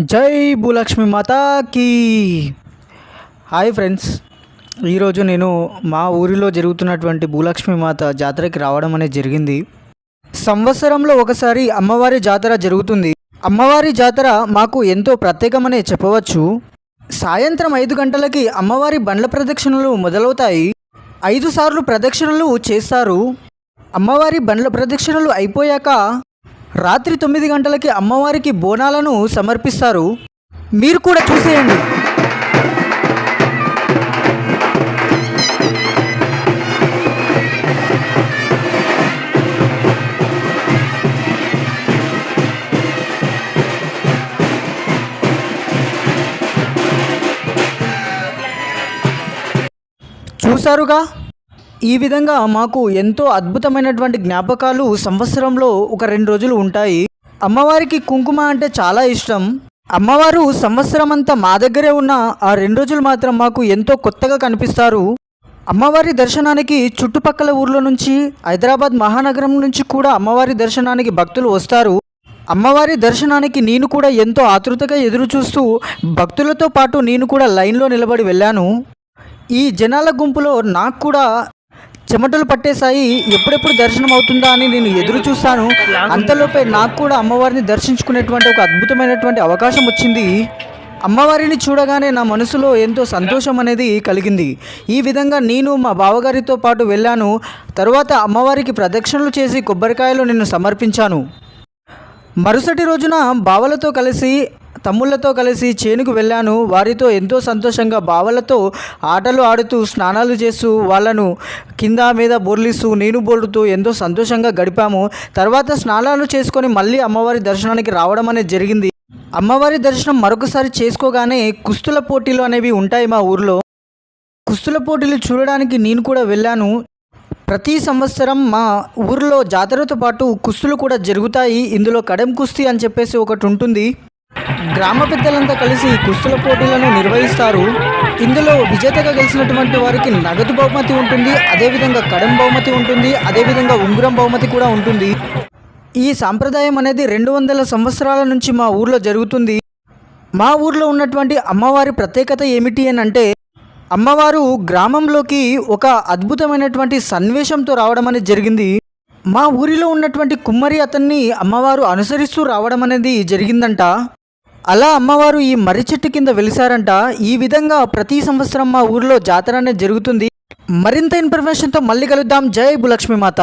జై భూలక్ష్మి మాతాకి hi friends. ఈరోజు నేను మా ఊరిలో జరుగుతున్నటువంటి భూలక్ష్మి మాత జాతరకి రావడం అనేది జరిగింది. సంవత్సరంలో ఒకసారి అమ్మవారి జాతర జరుగుతుంది. అమ్మవారి జాతర మాకు ఎంతో ప్రత్యేకమనే చెప్పవచ్చు. సాయంత్రం ఐదు గంటలకి అమ్మవారి బండ్ల ప్రదక్షిణలు మొదలవుతాయి. ఐదు సార్లు ప్రదక్షిణలు చేస్తారు. అమ్మవారి బండ్ల ప్రదక్షిణలు అయిపోయాక రాత్రి తొమ్మిది గంటలకి అమ్మవారికి బోనాలను సమర్పిస్తారు. మీరు కూడా చూసేయండి. చూసారుగా ఈ విధంగా మాకు ఎంతో అద్భుతమైనటువంటి జ్ఞాపకాలు సంవత్సరంలో ఒక రెండు రోజులు ఉంటాయి. అమ్మవారికి కుంకుమ అంటే చాలా ఇష్టం. అమ్మవారు సంవత్సరం అంతా మా దగ్గరే ఉన్న ఆ రెండు రోజులు మాత్రం మాకు ఎంతో కొత్తగా కనిపిస్తారు. అమ్మవారి దర్శనానికి చుట్టుపక్కల ఊర్ల నుంచి హైదరాబాద్ మహానగరం నుంచి కూడా అమ్మవారి దర్శనానికి భక్తులు వస్తారు. అమ్మవారి దర్శనానికి నేను కూడా ఎంతో ఆతృతగా ఎదురు చూస్తూ భక్తులతో పాటు నేను కూడా లైన్లో నిలబడి వెళ్ళాను. ఈ జనాల గుంపులో నాకు కూడా చెమటలు పట్టేశాయి. ఎప్పుడెప్పుడు దర్శనం అవుతుందా అని నేను ఎదురు చూస్తాను అంతలోపే నాకు కూడా అమ్మవారిని దర్శించుకునేటువంటి ఒక అద్భుతమైనటువంటి అవకాశం వచ్చింది. అమ్మవారిని చూడగానే నా మనసులో ఎంతో సంతోషం అనేది కలిగింది. ఈ విధంగా నేను మా బావగారితో పాటు వెళ్ళాను. తరువాత అమ్మవారికి ప్రదక్షిణలు చేసి కొబ్బరికాయలు నేను సమర్పించాను. మరుసటి రోజున బావలతో కలిసి తమ్ముళ్ళతో కలిసి చేనుకు వెళ్ళాను. వారితో ఎంతో సంతోషంగా బావలతో ఆటలు ఆడుతూ స్నానాలు చేస్తూ వాళ్ళను కింద మీద బోర్లిస్తూ నేను బోలుతూ ఎంతో సంతోషంగా గడిపాము. తర్వాత స్నానాలు చేసుకొని మళ్ళీ అమ్మవారి దర్శనానికి రావడం అనేది జరిగింది. అమ్మవారి దర్శనం మరొకసారి చేసుకోగానే కుస్తుల పోటీలు అనేవి ఉంటాయి మా ఊర్లో. కుస్తుల పోటీలు చూడడానికి నేను కూడా వెళ్ళాను. ప్రతి సంవత్సరం మా ఊర్లో జాతరతో పాటు కుస్తులు కూడా జరుగుతాయి. ఇందులో కడెం కుస్తీ అని చెప్పేసి ఒకటి ఉంటుంది. గ్రామ పెద్దలంతా కలిసి కుస్తుల పోటీలను నిర్వహిస్తారు. ఇందులో విజేతగా గెలిచినటువంటి వారికి నగదు బహుమతి ఉంటుంది అదేవిధంగా కడం బహుమతి ఉంటుంది అదేవిధంగా ఉంగరం బహుమతి కూడా ఉంటుంది. ఈ సాంప్రదాయం అనేది రెండు వందల సంవత్సరాల నుంచి మా ఊర్లో జరుగుతుంది. మా ఊర్లో ఉన్నటువంటి అమ్మవారి ప్రత్యేకత ఏమిటి అని అంటే అమ్మవారు గ్రామంలోకి ఒక అద్భుతమైనటువంటి సన్నివేశంతో రావడం అనేది జరిగింది. మా ఊరిలో ఉన్నటువంటి కుమ్మరి అతన్ని అమ్మవారు అనుసరిస్తూ రావడం అనేది జరిగిందంట. అలా అమ్మవారు ఈ మర్రి చెట్టు కింద వెలిసారంట. ఈ విధంగా ప్రతి సంవత్సరం మా ఊర్లో జాతర అనేది జరుగుతుంది. మరింత ఇన్ఫర్మేషన్తో మళ్ళీ కలుద్దాం. జై భూలక్ష్మి మాత